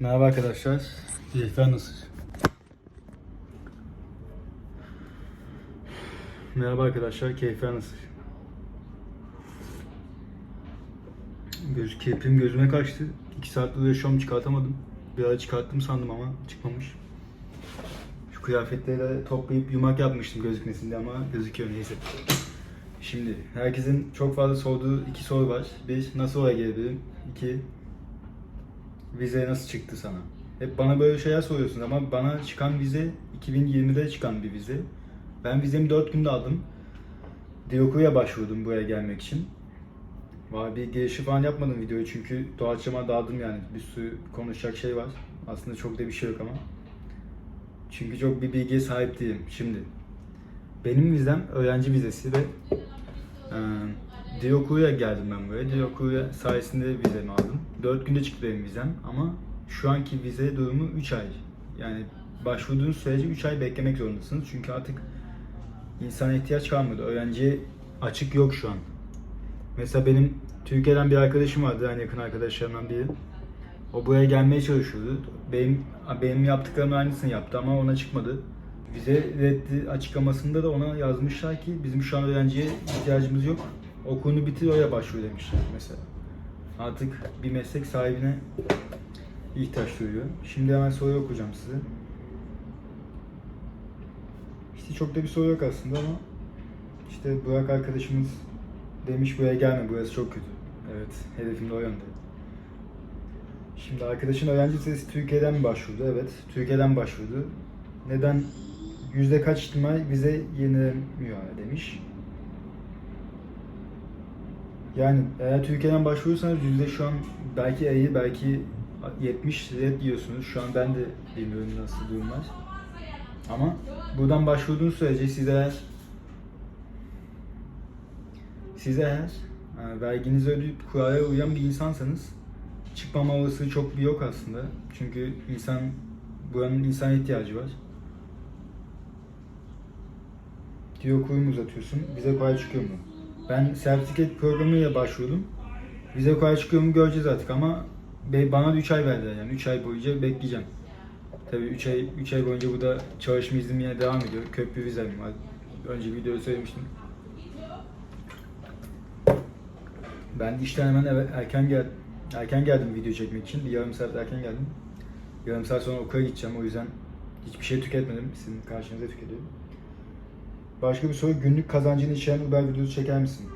Merhaba arkadaşlar. Keyifler nasıl? Merhaba arkadaşlar. Keyifler nasıl? Göz, kirpim gözüme kaçtı. 2 saattir uğraşıyorum çıkartamadım. Bir ara çıkarttım sandım ama çıkmamış. Şu kıyafetleri toplayıp yumak yapmıştım gözükmesin diye ama gözüküyor neyse. Şimdi herkesin çok fazla sorduğu iki soru var. Bir, nasıl oraya gelebilirim? İki, vize nasıl çıktı sana? Hep bana böyle şeyler soruyorsun ama bana çıkan vize 2020'de çıkan bir vize. Ben vizemi 4 günde aldım. Dioku'ya başvurdum buraya gelmek için. Var bir girişi falan yapmadım videoyu çünkü doğaçlama dağıldım yani. Bir sürü konuşacak şey var. Aslında çok da bir şey yok ama. Çünkü çok bir bilgiye sahip değilim. Şimdi benim vizem öğrenci vizesi ve e, Dioku'ya geldim ben buraya. Dioku'ya sayesinde vizemi aldım. 4 günde çıktı benim vizem ama şu anki vize durumu 3 ay. Yani başvurduğunuz sürece 3 ay beklemek zorundasınız. Çünkü artık insana ihtiyaç kalmadı. Öğrenciye açık yok şu an. Mesela benim Türkiye'den bir arkadaşım vardı, en yakın arkadaşlarımdan biri. O buraya gelmeye çalışıyordu. Benim benim yaptıklarımın aynısını yaptı ama ona çıkmadı. Vize reddi açıklamasında da ona yazmışlar ki bizim şu an öğrenciye ihtiyacımız yok. Okulunu bitir oraya başvur demişler mesela. Artık bir meslek sahibine ihtiyaç duyuyor. Şimdi hemen soru okuyacağım size. İşte çok da bir soru yok aslında ama işte Burak arkadaşımız demiş buraya gelme burası çok kötü. Evet hedefim de o yönde. Şimdi arkadaşın öğrenci vizesi Türkiye'den mi başvurdu? Evet Türkiye'den başvurdu. Neden yüzde kaç ihtimal vize yenilemiyor demiş. Yani eğer Türkiye'den başvurursanız yüzde şu an belki 50 belki 70 red diyorsunuz. Şu an ben de bilmiyorum nasıl durumlar. Ama buradan başvurduğunuz sürece siz eğer siz eğer e, verginizi ödeyip kuraya uyan bir insansanız çıkmama olasılığı çok bir yok aslında. Çünkü insan buranın insan ihtiyacı var. Diyor kuyumu uzatıyorsun. Vize kolay çıkıyor mu? Ben sertifikat programıyla başvurdum. Vize kolay çıkıyor mu göreceğiz artık ama bana da 3 ay verdiler yani 3 ay boyunca bekleyeceğim. Tabii 3 ay 3 ay boyunca burada çalışma iznim yine devam ediyor. Köprü vizem var. Önce videoda söylemiştim. Ben işten hemen eve erken gel erken geldim video çekmek için. Bir yarım saat erken geldim. Yarım saat sonra okula gideceğim. O yüzden hiçbir şey tüketmedim. Sizin karşınıza tüketiyorum. Başka bir soru. Günlük kazancını içeren Uber videosu çeker misin?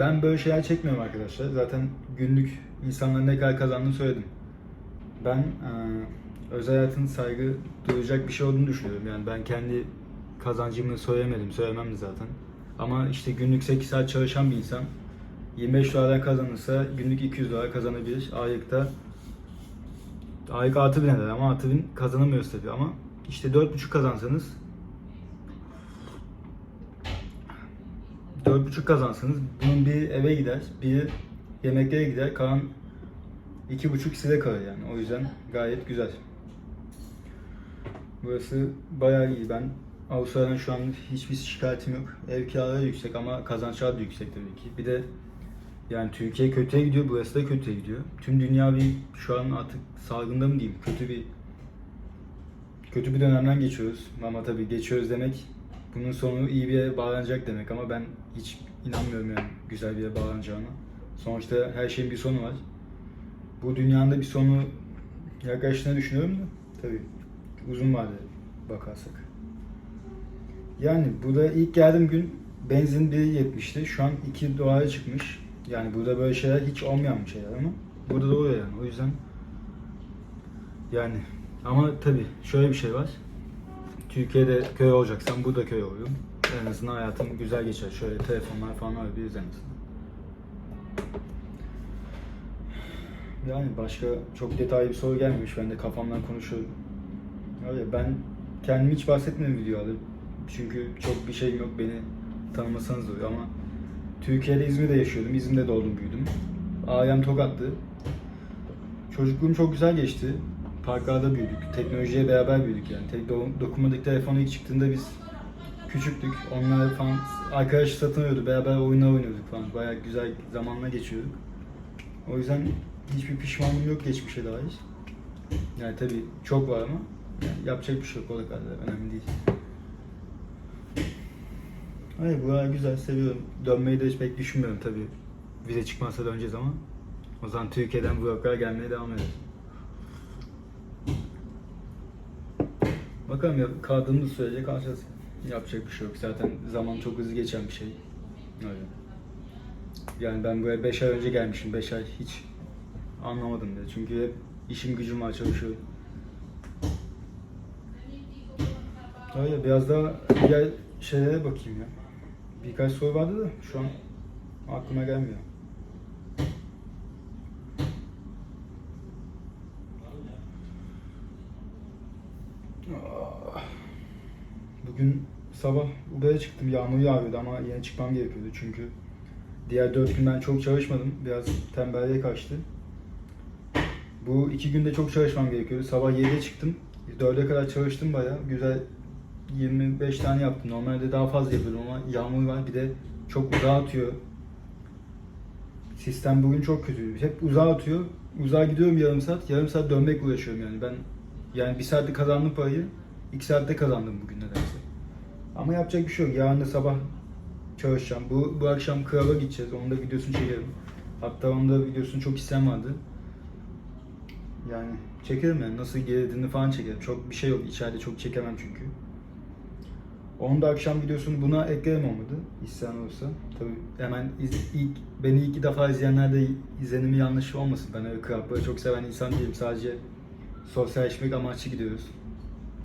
Ben böyle şeyler çekmiyorum arkadaşlar. Zaten günlük insanların ne kadar kazandığını söyledim. Ben eee, özel hayatın saygı duyacak bir şey olduğunu düşünüyorum. Yani ben kendi kazancımı söylemedim, söylemem de zaten. Ama işte günlük 8 saat çalışan bir insan 25 dolar kazanırsa günlük 200 dolar kazanabilir. Aylıkta aylık artı bin eder ama artı bin kazanamıyoruz tabii ama işte 4,5 kazansanız 4,5 kazansanız bunun bir eve gider, bir yemeklere gider, kalan 2,5 size kalır yani. O yüzden gayet güzel. Burası bayağı iyi. Ben Avustralya'dan şu an hiçbir şikayetim yok. Ev kiraları yüksek ama kazançlar da yüksek tabii ki. Bir de yani Türkiye kötüye gidiyor, burası da kötüye gidiyor. Tüm dünya bir şu an artık salgında mı diyeyim, kötü bir kötü bir dönemden geçiyoruz. Ama tabii geçiyoruz demek bunun sonu iyi bir yere bağlanacak demek ama ben hiç inanmıyorum yani güzel bir yere bağlanacağına. Sonuçta her şeyin bir sonu var. Bu dünyanın da bir sonu yaklaştığını düşünüyorum da tabii uzun vadede bakarsak. Yani burada ilk geldiğim gün benzin 1.70'ti. Şu an 2 dolara çıkmış. Yani burada böyle şeyler hiç olmayan bir şeyler ama burada da oluyor yani. O yüzden yani ama tabii şöyle bir şey var. Türkiye'de köy olacaksan burada köy oluyor. En azından hayatım güzel geçer. Şöyle telefonlar falan alabiliriz en azından. Yani başka çok detaylı bir soru gelmemiş. Ben de kafamdan konuşuyorum. Öyle ben kendimi hiç bahsetmedim videoda. Çünkü çok bir şeyim yok. Beni tanımasanız oluyor ama Türkiye'de İzmir'de yaşıyordum. İzmir'de doğdum büyüdüm. Ailem Tokat'tı. Çocukluğum çok güzel geçti. Parklarda büyüdük. Teknolojiye beraber büyüdük yani. Tek do- dokunmatik telefonu ilk çıktığında biz küçüktük. Onlar falan arkadaş satın alıyordu. Beraber oyunlar oynuyorduk falan. Bayağı güzel zamanla geçiyorduk. O yüzden hiçbir pişmanlığım yok geçmişe dair. Yani tabii çok var ama yani yapacak bir şey yok o kadar da önemli değil. Hayır buralar güzel seviyorum. Dönmeyi de hiç pek düşünmüyorum tabii. Vize çıkmazsa döneceğiz ama. O zaman Türkiye'den vloglar gelmeye devam ederiz. Bakalım ya kaldığımız sürece kalacağız. Yapacak bir şey yok. Zaten zaman çok hızlı geçen bir şey. Öyle. Yani ben buraya 5 ay önce gelmişim. 5 ay hiç anlamadım bile. Çünkü hep işim gücüm var çalışıyorum. Öyle biraz daha diğer şeylere bakayım ya. Birkaç soru vardı da şu an aklıma gelmiyor. Ah. Bugün sabah Uber'e çıktım. Yağmur yağıyordu ama yine çıkmam gerekiyordu çünkü diğer dört gün ben çok çalışmadım. Biraz tembelliğe kaçtı. Bu iki günde çok çalışmam gerekiyordu. Sabah 7'de çıktım. 4'e kadar çalıştım bayağı. Güzel 25 tane yaptım. Normalde daha fazla yapıyordum ama yağmur var. Bir de çok uzağa atıyor. Sistem bugün çok kötü. Hep uzağa atıyor. Uzağa gidiyorum yarım saat. Yarım saat dönmekle uğraşıyorum yani. Ben yani bir saatte kazandım parayı. iki saatte kazandım bugün nedense. Ama yapacak bir şey yok. Yarın da sabah çalışacağım. Bu, bu akşam Kral'a gideceğiz. Onun da videosunu çekerim. Hatta onun da videosunu çok isteyen vardı. Yani çekerim yani. Nasıl geldiğini falan çekerim. Çok bir şey yok. İçeride çok çekemem çünkü. Onun da akşam videosunu buna eklerim olmadı. İsteyen olursa. Tabii hemen iz- ilk, beni iki defa izleyenler de izlenimi yanlış olmasın. Ben öyle krapları çok seven insan değilim. Sadece sosyalleşmek amaçlı gidiyoruz.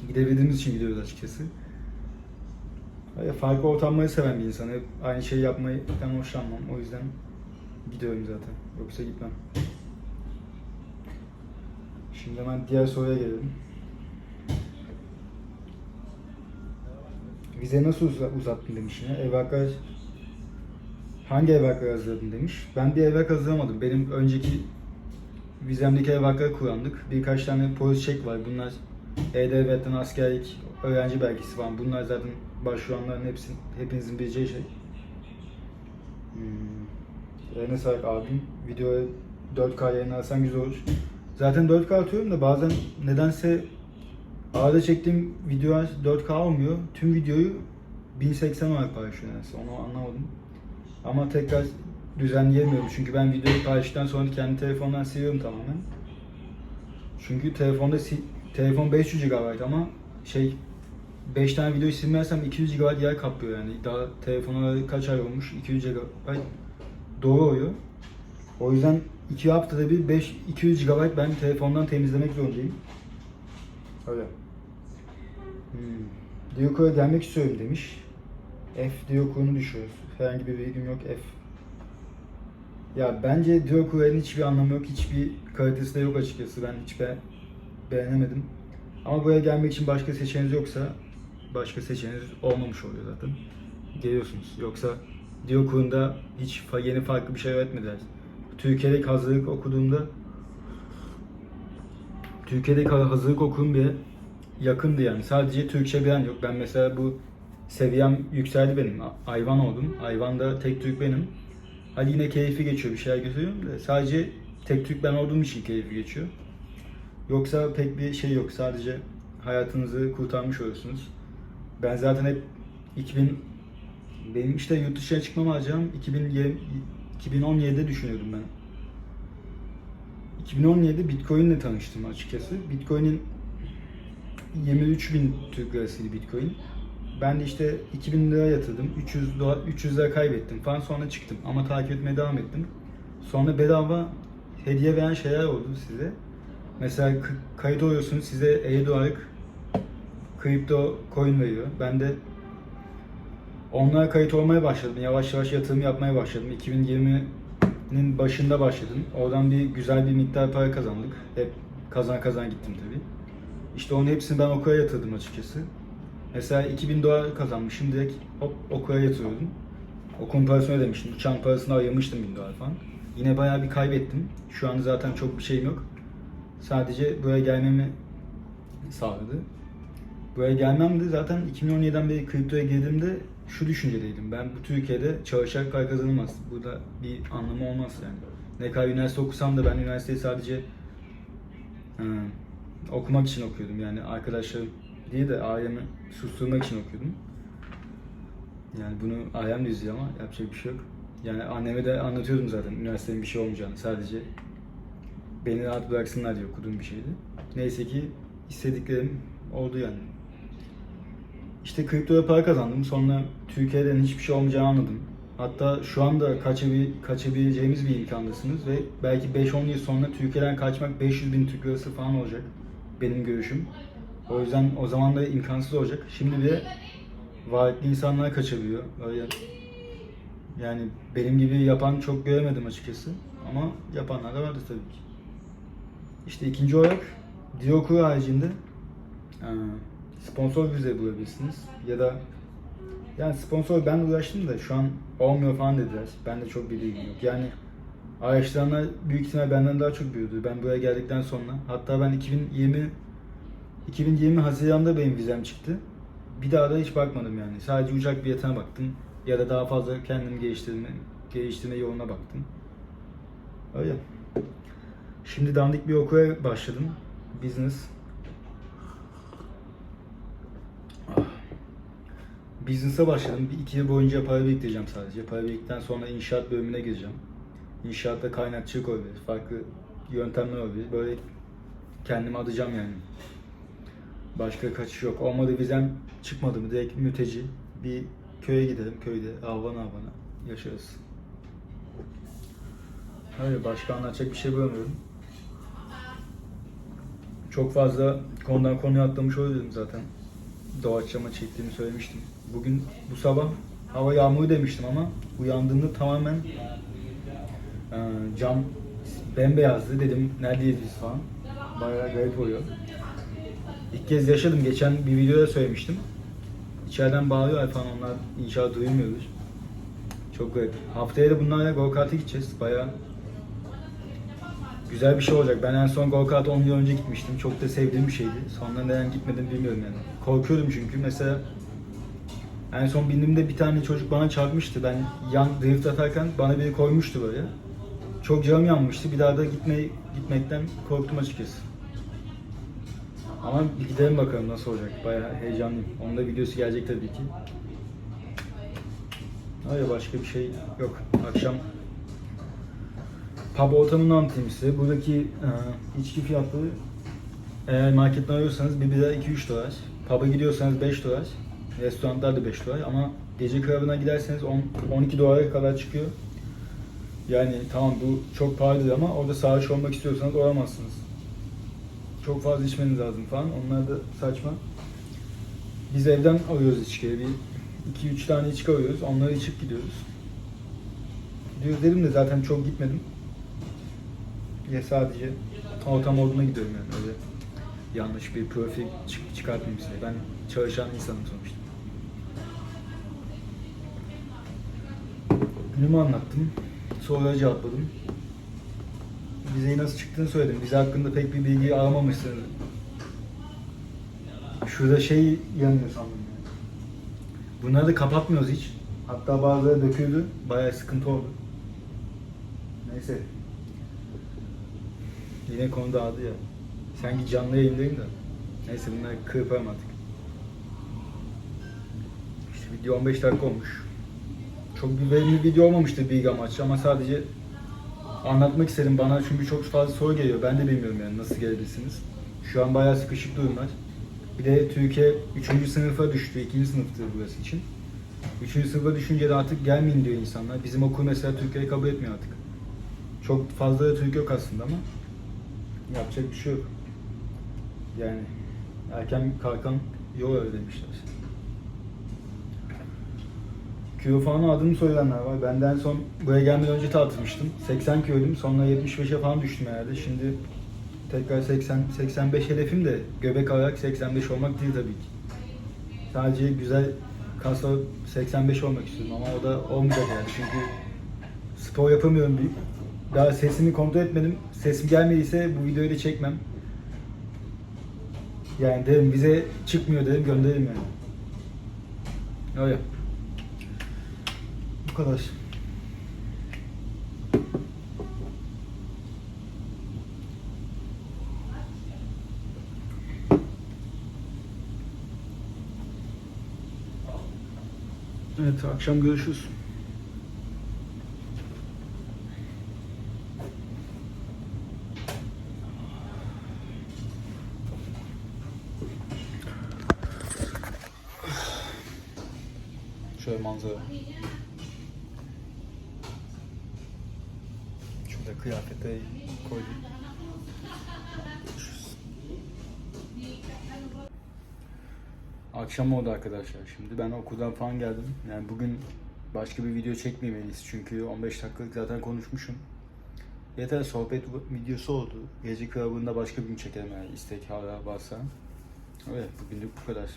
Gidebildiğimiz için gidiyoruz açıkçası. Farklı ortamları seven bir insan. Hep aynı şeyi yapmayı ben hoşlanmam. O yüzden gidiyorum zaten. Yoksa gitmem. Şimdi hemen diğer soruya gelelim. Vize nasıl uza- uzattın demiş yine. Evraklar hangi evrakları hazırladın demiş. Ben bir evrak hazırlamadım. Benim önceki vizemdeki evrakları kullandık. Birkaç tane polis çek var. Bunlar E-Devlet'ten askerlik, öğrenci belgesi falan. Bunlar zaten başvuranların hepsi, hepinizin bileceği şey. Hmm. Sağlık abim. Videoya 4K yayınlarsan güzel olur. Zaten 4K atıyorum da bazen nedense arada çektiğim videolar 4K olmuyor. Tüm videoyu 1080 olarak paylaşıyor nedense. Onu anlamadım. Ama tekrar düzenleyemiyorum. Çünkü ben videoyu paylaştıktan sonra kendi telefondan siliyorum tamamen. Çünkü telefonda si- telefon 500 GB ama şey 5 tane video silmezsem 200 GB yer kaplıyor yani. Daha telefona kaç ay olmuş? 200 GB doğru oluyor. O yüzden 2 haftada bir 5 200 GB ben telefondan temizlemek zorundayım. Öyle. Hmm. Diyokura gelmek istiyorum demiş. F Diyokur'unu düşüyoruz. Herhangi bir bilgim yok F. Ya bence Diyokur'un hiçbir anlamı yok. Hiçbir kalitesi de yok açıkçası. Ben hiç be beğenemedim. Ama buraya gelmek için başka seçeneğiniz yoksa başka seçeneğiniz olmamış oluyor zaten. Geliyorsunuz. Yoksa Diyokur'unda hiç fa- yeni farklı bir şey öğretmediler. Türkiye'deki hazırlık okuduğumda Türkiye'deki hazırlık okulum bile yakındı yani. Sadece Türkçe bilen yok. Ben mesela bu seviyem yükseldi benim. Ayvan oldum. Ayvan'da tek Türk benim. Hadi yine keyfi geçiyor bir şeyler götürüyorum da sadece tek Türk ben olduğum için keyfi geçiyor. Yoksa pek bir şey yok. Sadece hayatınızı kurtarmış oluyorsunuz. Ben zaten hep 2000 benim işte yurt dışına çıkmam alacağım 2020, 2017'de düşünüyordum ben. 2017'de Bitcoin ile tanıştım açıkçası. Bitcoin'in 23 bin Türk lirasıydı Bitcoin. Ben de işte 2000 lira yatırdım. 300 dolar, 300 lira kaybettim falan sonra çıktım. Ama takip etmeye devam ettim. Sonra bedava hediye veren şeyler oldu size. Mesela kayıt oluyorsunuz size 50 dolarlık kripto coin veriyor. Ben de onlara kayıt olmaya başladım. Yavaş yavaş yatırım yapmaya başladım. 2020'nin başında başladım. Oradan bir güzel bir miktar para kazandık. Hep kazan kazan gittim tabii. İşte onun hepsini ben okula yatırdım açıkçası. Mesela 2000 dolar kazanmışım direkt hop okula yatırıyordum. Okulun parasını ödemiştim. Uçağın parasını ayırmıştım 1000 dolar falan. Yine bayağı bir kaybettim. Şu an zaten çok bir şeyim yok. Sadece buraya gelmemi sağladı. Buraya gelmem de zaten 2017'den beri kriptoya girdiğimde şu düşüncedeydim. Ben bu Türkiye'de çalışarak para kazanılmaz. Burada bir anlamı olmaz yani. Ne kadar üniversite okusam da ben üniversiteyi sadece e, okumak için okuyordum. Yani arkadaşlarım diye de ailemi susturmak için okuyordum. Yani bunu ailem de izliyor ama yapacak bir şey yok. Yani anneme de anlatıyordum zaten üniversitenin bir şey olmayacağını. Sadece beni rahat bıraksınlar diye okuduğum bir şeydi. Neyse ki istediklerim oldu yani. İşte kriptoya para kazandım. Sonra Türkiye'den hiçbir şey olmayacağını anladım. Hatta şu anda kaçabil, kaçabileceğimiz bir imkandasınız ve belki 5-10 yıl sonra Türkiye'den kaçmak 500 bin Türk lirası falan olacak. Benim görüşüm. O yüzden o zaman da imkansız olacak. Şimdi de vaatli insanlar kaçabiliyor. Öyle yani benim gibi yapan çok göremedim açıkçası. Ama yapanlar da vardı tabii ki. İşte ikinci olarak Diyokuru haricinde sponsor vize bulabilirsiniz. Ya da yani sponsor ben uğraştım da şu an olmuyor falan dediler. Ben de çok bilgim yok. Yani araştıranlar büyük ihtimal benden daha çok biliyordu. Ben buraya geldikten sonra. Hatta ben 2020 2020 Haziran'da benim vizem çıktı. Bir daha da hiç bakmadım yani. Sadece uçak biletine baktım. Ya da daha fazla kendimi geliştirme, geliştirme yoluna baktım. Öyle. Şimdi dandik bir okula başladım. Business. Business'a başladım. Bir iki yıl boyunca para biriktireceğim sadece. Para biriktikten sonra inşaat bölümüne gireceğim. İnşaatta kaynakçılık olabilir. Farklı yöntemler olabilir. Böyle kendimi adayacağım yani. Başka kaçış yok. Olmadı vizem çıkmadı mı direkt mülteci. Bir köye gidelim. Köyde avana avana yaşarız. Öyle başka anlatacak bir şey bulamıyorum. Çok fazla konudan konuya atlamış olabilirim zaten. Doğaçlama çektiğimi söylemiştim. Bugün bu sabah hava yağmuru demiştim ama uyandığımda tamamen e, cam bembeyazdı dedim neredeyiz biz falan. Bayağı garip oluyor. İlk kez yaşadım. Geçen bir videoda söylemiştim. İçeriden bağırıyorlar falan onlar inşallah duymuyordur. Çok garip. Haftaya da bunlarla go kart'a gideceğiz. Bayağı güzel bir şey olacak. Ben en son go kart 10 yıl önce gitmiştim. Çok da sevdiğim bir şeydi. Sonra neden gitmedim bilmiyorum yani. Korkuyordum çünkü. Mesela en son bindiğimde bir tane çocuk bana çarpmıştı. Ben yan drift atarken bana biri koymuştu böyle. Çok canım yanmıştı. Bir daha da gitmeyi, gitmekten korktum açıkçası. Ama bir gidelim bakalım nasıl olacak. Bayağı heyecanlıyım. Onun da videosu gelecek tabii ki. Öyle başka bir şey yok. Akşam pub ortamını anlatayım size. Buradaki e, içki fiyatları eğer marketten alıyorsanız bir bira 2-3 dolar. Pub'a gidiyorsanız 5 dolar. Restoranlar da 5 dolar ama gece klubuna giderseniz 10, 12 dolara kadar çıkıyor. Yani tamam bu çok pahalıdır ama orada sarhoş olmak istiyorsanız olamazsınız. Çok fazla içmeniz lazım falan. Onlar da saçma. Biz evden alıyoruz içkiyi. Bir 2-3 tane içki alıyoruz. Onları içip gidiyoruz. Gidiyoruz dedim de zaten çok gitmedim. Ya sadece ortam moduna gidiyorum yani öyle yanlış bir profil çık- çıkartmayayım size. Ben çalışan insanım sonuçta. Günümü anlattım. Soruları cevapladım. Vizeyi nasıl çıktığını söyledim. Vize hakkında pek bir bilgi alamamışsınız. Şurada şey yanıyor sandım yani. Bunları da kapatmıyoruz hiç. Hatta bazıları döküldü. Bayağı sıkıntı oldu. Neyse. Yine konu dağıldı ya. Sanki canlı yayındayım da. Neyse bunları kırparım artık. İşte video 15 dakika olmuş. Çok bir verimli video olmamıştı bilgi amaçlı ama sadece anlatmak istedim bana çünkü çok fazla soru geliyor. Ben de bilmiyorum yani nasıl gelebilirsiniz. Şu an bayağı sıkışık durumlar. Bir de Türkiye 3. sınıfa düştü. 2. sınıftı burası için. 3. sınıfa düşünce de artık gelmeyin diyor insanlar. Bizim okul mesela Türkiye'yi kabul etmiyor artık. Çok fazla da Türk yok aslında ama yapacak bir şey yok. Yani erken kalkan yol öyle demişler. Kilo falan aldığımı söyleyenler var. Ben de en son buraya gelmeden önce tartılmıştım. 80 kiloydum. Sonra 75'e falan düştüm herhalde. Şimdi tekrar 80 85 hedefim de göbek olarak 85 olmak değil tabii ki. Sadece güzel kasla 85 olmak istiyorum ama o da olmayacak yani çünkü spor yapamıyorum büyük. Daha sesimi kontrol etmedim. Sesim gelmediyse bu videoyu da çekmem. Yani dedim bize çıkmıyor dedim gönderelim yani. Öyle kadar. Evet akşam görüşürüz. Şöyle manzara. Akşam oldu arkadaşlar şimdi. Ben okuldan falan geldim. Yani bugün başka bir video iyisi. Çünkü 15 dakikalık zaten konuşmuşum. Yeter sohbet videosu oldu. Gece klubunda başka bir gün çekelim yani istek hala varsa. Evet bugünlük bu kadar.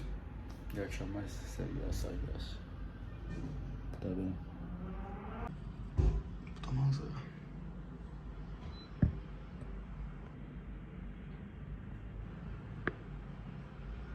İyi akşamlar, sevgiler, saygılar. Benim. Bu da manzara.